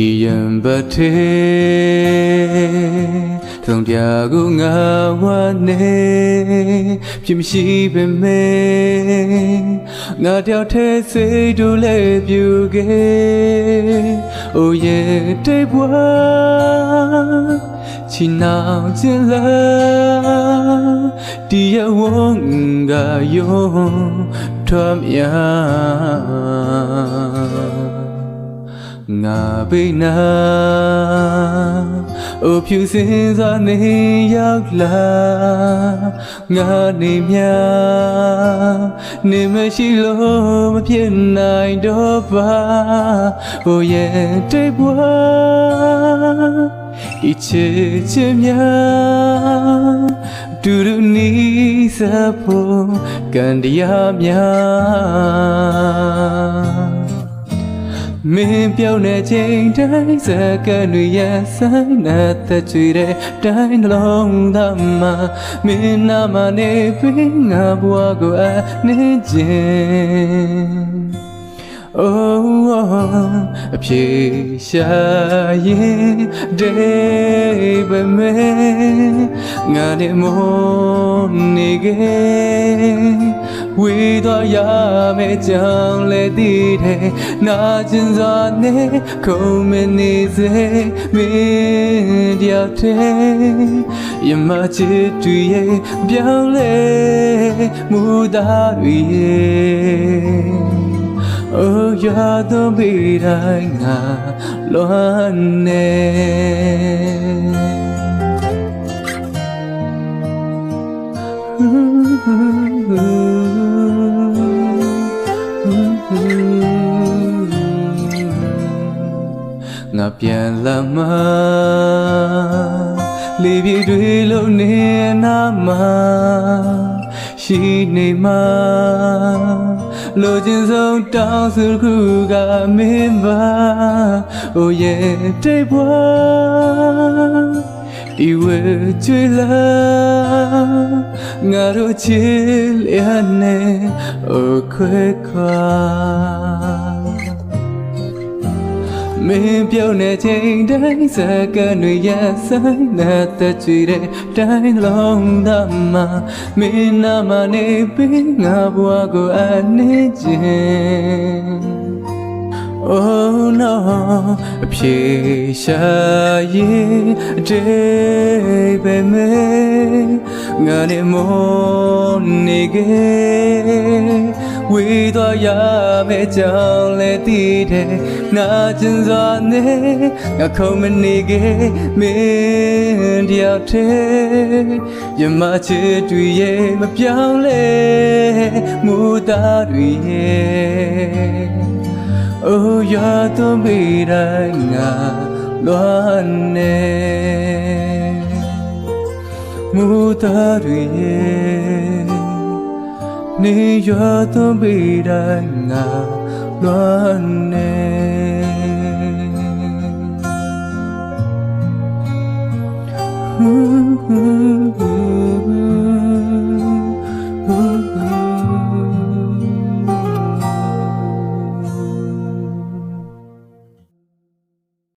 ဒီယံပထေသုံးပြကိုငါဝနေပြမရှိပေမဲ့ငါတယောက်တည်းစိတ်တို့လည်းပြူခဲ့အိုရဲ့တိတ်ဘွားချီနောင်ခြင်းလားဒီရဝ ငကယောထွမ်းမြငါပိနာအိုဖြူစင်စွာနေရောက်လာငါနေမြနေမရှိလို့မဖြစ်နိုင်တော့ပါဘိုးရဲ့တိတ်ဘွားဒီချစ်ချင်များတူတူနီးစပ်ဖို့ကန်တရား များမင်းပြောင်းတဲ့ချိန်တိုင်းစကားတွေရဆိုင်တဲ့ချွေတဲ့တိုင်းနှလုံးသားမှာမင်းနာမနေပြီးငါဘဝကိုအနေချင်း Oh, oh, အဖြေရှာရင်ဒေဘမဲငါနဲ့မနေခဲ့ဝေးတော့ရမယ့်ကြောင့်လေတည်တယ်နာကျင်စွာနဲ့ခုံမနေစေမင်းတယောက်တည်းရမချစ်တူရဲ့ပြောင်းလဲမူသားတွေရဲ့ Oh, you're the beat I love ။ငါပြန်လာမှလေပြေတွေလုံးနေနာမှာ ရှိနေမှာလိုချင်ဆုံးတောင်းဆိုခုကမင်းပါ Oh yeah တိတ်ဘွားဒီဝဲချွေလာငါတို့ချစ်လျက်နဲ့ Oh ခွဲခွာ မင်းပြုံးတဲ့ချိန်တိုင်းစကားတွေရဆိုင်တဲ့ချွေတဲ့တိုင်းလုံးသားမှာမင်းနာမနေပြီးငါဘဝကိုအနေချင်း Oh no အဖြေရှာရင်အတေးပဲမဲငါနဲ့မနေခဲ့ ဝေးသွားရမယ့်ကြောင့်လေတည်တယ်နာကျင်စွာနဲ့ငါခုံမနေခဲ့မင်းတယောက်တည်းရမချစ်တွေရဲ့မပြောင်းလဲမူသားတွေရဲ့ Oh, you're the miranga loane နေရွာသွန်းပေးတိုင်းငါလွမ်းနေဟူးဟူးဟူး